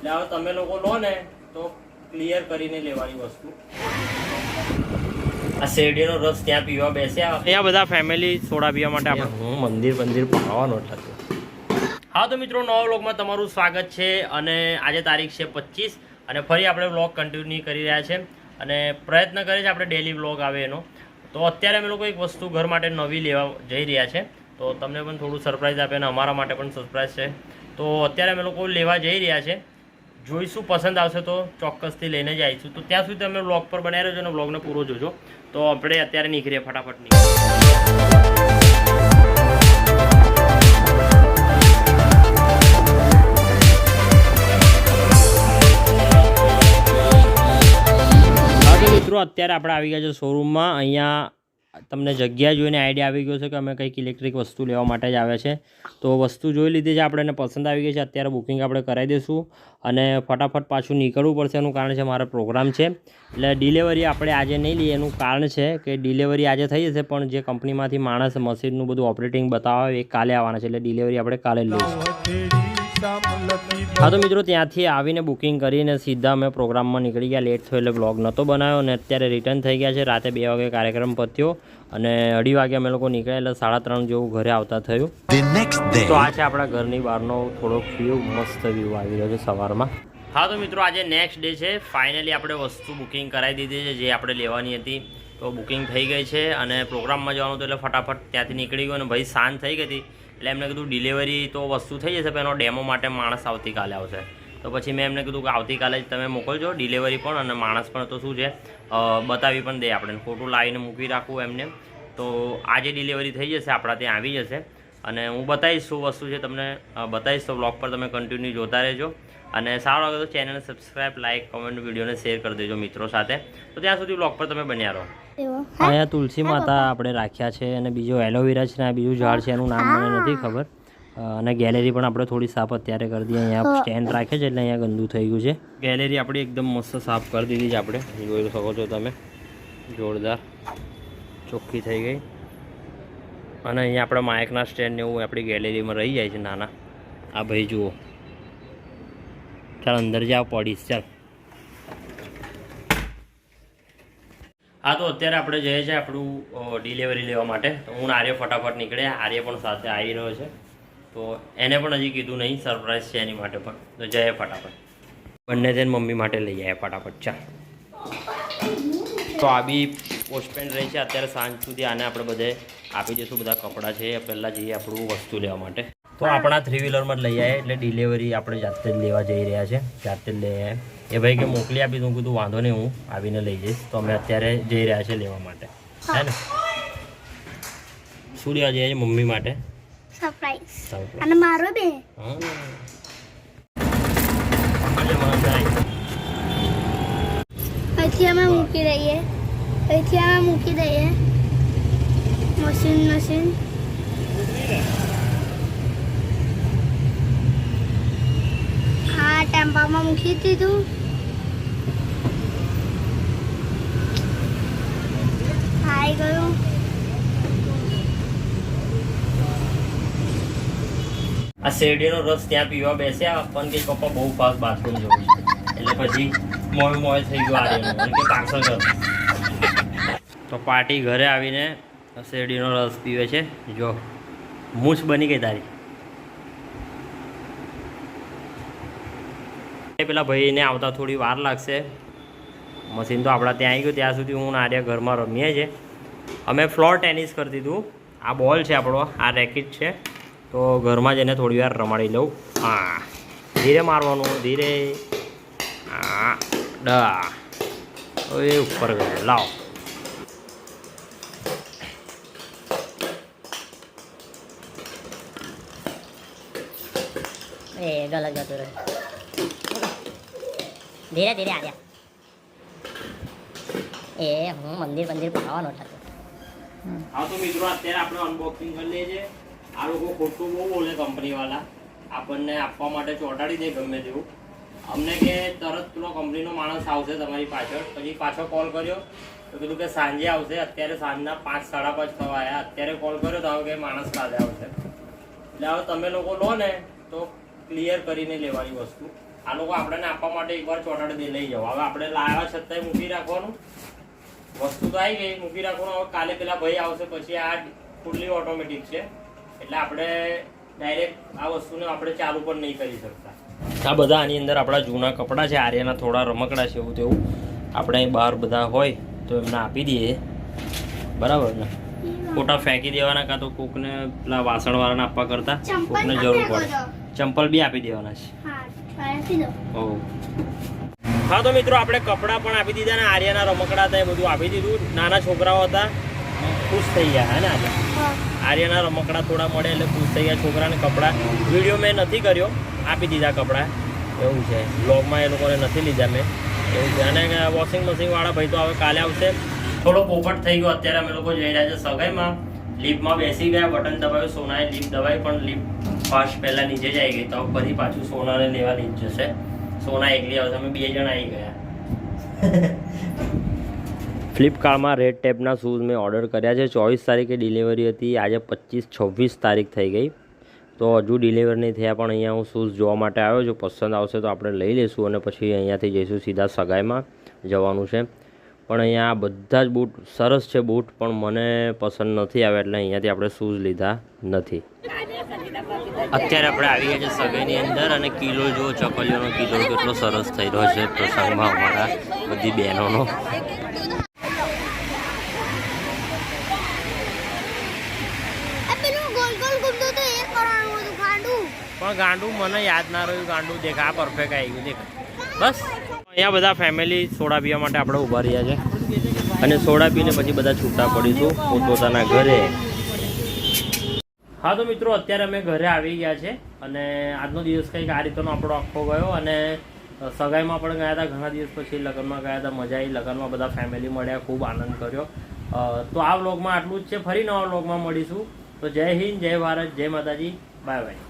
એટલે હવે તમે લોકો લો ને તો ક્લિયર કરીને લેવાની વસ્તુ. આ શેરડીનો રસ ત્યાં પીવા બેસ્યા ત્યાં બધા ફેમિલી સોડા પીવા માટે આપણે. હું મંદિર મંદિર પાવાનો થતો હા તો મિત્રો નવા વ્લોગમાં તમારું સ્વાગત છે અને આજે તારીખ છે પચીસ અને ફરી આપણે વ્લોગ કન્ટિન્યુ કરી રહ્યા છે અને પ્રયત્ન કરીએ છીએ આપણે ડેલી વ્લોગ આવે એનો. તો અત્યારે અમે લોકો એક વસ્તુ ઘર માટે નવી લેવા જઈ રહ્યા છે. તો તમને પણ થોડું સરપ્રાઈઝ આપે અને અમારા માટે પણ સરપ્રાઈઝ છે. તો અત્યારે અમે લોકો લેવા જઈ રહ્યા છે. જોઈશું, પસંદ આવશે તો ચોક્કસથી લઈને જ આવીશું તો ત્યાં સુધી તમે વ્લોગ પર બનાવી રહેજો અને વ્લોગને પૂરો જોજો. તો આપણે અત્યારે નીકળીએ ફટાફટ મિત્રો, અત્યારે આપણે આવી ગયા છે શોરૂમમાં અહીંયા તમને જગ્યા જોઈને આઈડિયા આવી ગયો છે કે અમે કંઈક ઇલેક્ટ્રિક વસ્તુ લેવા માટે જ આવ્યા છે. તો વસ્તુ જોઈ લીધી છે, આપણે એને પસંદ આવી ગઈ છે. અત્યારે બુકિંગ આપણે કરાવી દઈશું અને ફટાફટ પાછું નીકળવું પડશે એનું કારણ છે મારો પ્રોગ્રામ છે. એટલે ડિલિવરી આપણે આજે નહીં લઈએ, એનું કારણ છે કે ડિલિવરી આજે થઈ જશે, પણ જે કંપનીમાંથી માણસ મશીનનું બધું ઓપરેટિંગ બતાવે એ કાલે આવવાના છે. એટલે ડિલિવરી આપણે કાલે લઈશું. હા તો મિત્રો ત્યાંથી આવીને બુકિંગ કરીને સીધા અમે પ્રોગ્રામમાં નીકળી ગયા. લેટ થયો એટલે બ્લોગ નહોતો બનાવ્યો અને અત્યારે રિટર્ન થઈ ગયા છે. રાતે બે વાગે કાર્યક્રમ પત્યો અને અઢી વાગે અમે લોકો નીકળ્યા એટલે સાડા ત્રણ જેવું ઘરે આવતા થયું. તો આ છે આપણા ઘરની બહારનો થોડોક વ્યૂ મસ્ત વ્યૂ આવી રહ્યો છે સવારમાં. હા તો મિત્રો આજે નેક્સ્ટ ડે છે. ફાઇનલી આપણે વસ્તુ બુકિંગ કરાવી દીધી છે જે આપણે લેવાની હતી. તો બુકિંગ થઈ ગઈ છે અને પ્રોગ્રામમાં જવાનું હતું એટલે ફટાફટ ત્યાંથી નીકળી ગયો અને ભાઈ સાંજ થઈ ગઈ હતી. એટલે એમને કીધું ડિલિવરી તો વસ્તુ થઈ જશે, પણ એનો ડેમો માટે માણસ આવતીકાલે આવશે. તો પછી મેં એમને કીધું કે આવતીકાલે જ તમે મોકલજો ડિલિવરી પણ, અને માણસ પણ તો શું છે બતાવી પણ દે આપણે. ફોટો લાવીને મૂકી રાખવું એમને. તો આજે ડિલિવરી થઈ જશે, આપણા ત્યાં આવી જશે. અને હું બતાવીશ શું વસ્તુ છે તમને બતાવીશ તો બ્લોગ પર તમે કન્ટિન્યુ જોતા રહેજો. અને સારો લાગે તો ચેનલને સબસ્ક્રાઈબ લાઇક કમેન્ટ વિડીયોને શેર કરી દેજો મિત્રો સાથે. તો ત્યાં સુધી બ્લોગ પર તમે બન્યા રહો. અહીંયા તુલસી માતા આપણે રાખ્યા છે અને બીજો એલોવેરા છે ને આ બીજું ઝાડ છે એનું નામ મને નથી ખબર. અને ગેલેરી પણ આપણે થોડી સાફ અત્યારે કરી દઈએ અહીંયા સ્ટેન્ડ રાખે છે એટલે અહીંયા ગંદુ થઈ ગયું છે. ગેલેરી આપણી એકદમ મસ્ત સાફ કરી દીધી છે આપણે. જોઈ શકો છો તમે. જોરદાર. ચોખ્ખી થઈ ગઈ. અને અહીંયા આપણા માયકના સ્ટેન્ડ ને એવું આપણી ગેલેરીમાં રહી જાય છે નાના. આ ભાઈ જુઓ. ચાલ અંદર જાવ પડીશ. ચાલ. હા, તો અત્યારે આપણે જઈએ છીએ આપણું ડિલિવરી લેવા માટે, તો હું આર્ય ફટાફટ નીકળ્યા. આર્ય પણ સાથે આવી રહ્યો છે. તો એને પણ હજી કીધું નહીં સરપ્રાઈઝ છે એની માટે પણ. તો જઈએ ફટાફટ. બંને જઈને મમ્મી માટે લઈ જાય ફટાફટ. ચાલ તો આ બી પોસ્ટપેન રહી છે. અત્યારે સાંજ સુધી આને આપણે બધે આપી દઈશું. બધા કપડાં છે પહેલાં જઈએ આપણું વસ્તુ લેવા માટે. તો આપણા થ્રી વ્હીલરમાં જ લઈ આવ્યા એટલે ડિલિવરી આપણે જાતે જ લેવા જઈ રહ્યા છે. જાતે જ લઈ આવ્યા એ ભાઈ કે મોકલી આપી હું કીધું વાંધો નહીં હું આવીને લઈ જઈશ. તો અમે અત્યારે જઈ રહ્યા છે લેવા માટે. હે. ને? શું લેવા જઈએ મમ્મી માટે? સરપ્રાઈઝ. અને મારો બે? હા. અહીંથી મૂકી દઈએ. અહીંથી અમે મૂકી દઈએ. મશીન મશીન હા ટેમ્પામાં મૂકી દીધું. આવી ગયું. આ શેરડીનો રસ ત્યાં પીવા બેસ્યા પણ કે પપ્પા બહુ ફાસ્ટ બાથરૂમ જવું એટલે પછી મોય મોય થઈ ગયો આર્યનો કે પાછળ કર તો પાર્ટી ઘરે આવીને શેરડીનો રસ પીવે છે. જો, મૂછ બની ગઈ તારી. પેલા ભાઈને આવતા થોડી વાર લાગશે. મશીન તો આપણા ત્યાં આવી ગયું, ત્યાં સુધી હું આર્ય ઘરમાં રમીએ છે અમે ફ્લોર ટેનિસ કરી દીધું આ બોલ છે આપણો, આ રેકેટ છે. તો ઘરમાં જઈને થોડી વાર રમાડી લઉં. હા. ધીરે મારવાનું, ધીરે. હા. ડા. એ ઉપર ગયો. લાવ. એ ગલત જતું રહ્યો. ધીરે ધીરે આવ્યા એ હું મંદિર મંદિર પાવાનો હતો. હા તો મિત્રો, અત્યારે આપણે અનબોક્સિંગ કરી લઈએ છીએ. આ લોકો ખોટું બહુ બોલે કંપની વાળા આપણને આપવા માટે ચોંટાડી દે ગમે તેવું. અમને કે તરત પેલો કંપનીનો માણસ આવશે તમારી પાછળ. પછી પાછો કોલ કર્યો. તો કીધું કે સાંજે આવશે. અત્યારે સાંજના પાંચ, સાડા પાંચ થવા આવ્યા અત્યારે કોલ કર્યો તો કે માણસ કાલે આવશે. એટલે હવે તમે લોકો લો ને, તો ક્લિયર કરીને લેવાની વસ્તુ. આ લોકો આપણને આપવા માટે એકવાર ચોટાડી દે લઈ જાઓ. હવે આપણે લાવ્યા છતાંય મૂકી રાખવાનું. વસ્તુ તો આવી ગઈ મૂકી રાખવાનું. હવે કાલે પેલા ભાઈ આવશે પછી આ ફૂલ્લી ઓટોમેટિક છે. એટલે આપણે ડાયરેક્ટ આ વસ્તુને આપણે ચાલુ પણ નહીં કરી શકતા. આ બધા આની અંદર આપણા જૂના કપડાં છે આર્યાના થોડા રમકડા છે એવું તેવું. આપણે બહાર બધા હોય તો એમને આપી દઈએ. બરાબર ને? ખોટા ફેંકી દેવાના કાં તો કોકને પેલા વાસણવાળાને આપવા કરતા? કોકને જરૂર પડે. ચંપલ બી આપી દેવાના છે. હા તો મિત્રો આપણે કપડાં પણ આપી દીધા ને આર્યાના રમકડા હતા એ બધું આપી દીધું. નાના છોકરાઓ હતા ખુશ થઈ ગયા હે ને આજે? આર્યાના રમકડા થોડા મળે એટલે ખુશ થઈ ગયા છોકરાને કપડાં. વીડિયો મેં નથી કર્યો આપી દીધા કપડાં. એવું છે. બ્લોગમાં એ લોકોને નથી લીધા મેં. એવું છે. અને વોશિંગ મશીનવાળા ભાઈ તો હવે કાલે આવશે. થોડો પોપટ થઈ ગયો અત્યારે અમે લોકો જઈ રહ્યા છે સગાઈમાં. લિફ્ટમાં બેસી ગયા બટન દબાવ્યું સોનાએ લીફ દબાવી પણ લિફ્ટ ફાસ્ટ પહેલાં નીચે જ આવી ગઈ તો પછી પાછું સોનાને લેવા નીચે જશે. સોના એકલી આવે તમે બે જણ આવી ગયા. ફ્લિપકાર્ટમાં રેડ ટેપના શૂઝ મેં ઓર્ડર કર્યા છે. ચોવીસ તારીખે ડિલિવરી હતી. આજે પચીસ, છવ્વીસ તારીખ થઈ ગઈ. તો હજુ ડિલિવર નહીં થયા, પણ અહીંયા હું શૂઝ જોવા માટે આવ્યો. છું પસંદ આવશે તો આપણે લઈ લઈશું અને પછી અહીંયાથી જઈશું સીધા સગાઈમાં જવાનું છે. પણ અહીંયા બધા જ બૂટ સરસ છે બૂટ, પણ મને પસંદ નથી આવ્યા એટલે અહીંયાથી આપણે શૂઝ લીધા નથી. અત્યારે આપણે આવી ગયા છે સગાઈની અંદર અને કિલો જો ચકલીઓનો કિલો કેટલો સરસ થઈ રહ્યો છે પ્રસંગમાં અમારા બધી બહેનોનો. પણ ગાંડું મને યાદ ના રહ્યું ગાંડું દેખા આ પરફેક્ટ આવી ગયું દેખા. બસ. અહીંયા બધા ફેમિલી સોડા પીવા માટે આપણે ઊભા રહ્યા છે. અને સોડા પીને પછી બધા છૂટા પડીશું. પોતપોતાના ઘરે હા તો મિત્રો, અત્યારે અમે ઘરે આવી ગયા છે અને આજનો દિવસ કંઈક આ રીતનો આપણો આખો ગયો અને સગાઈમાં પણ ગયા હતા, ઘણા દિવસ પછી લગ્નમાં ગયા હતા, મજા આવી, લગ્નમાં બધા ફેમિલી મળ્યા, ખૂબ આનંદ કર્યો. તો આ વ્લોગમાં આટલું જ છે, ફરી નવા વ્લોગમાં મળીશું. તો જય હિન્દ, જય ભારત, જય માતાજી, બાય બાય.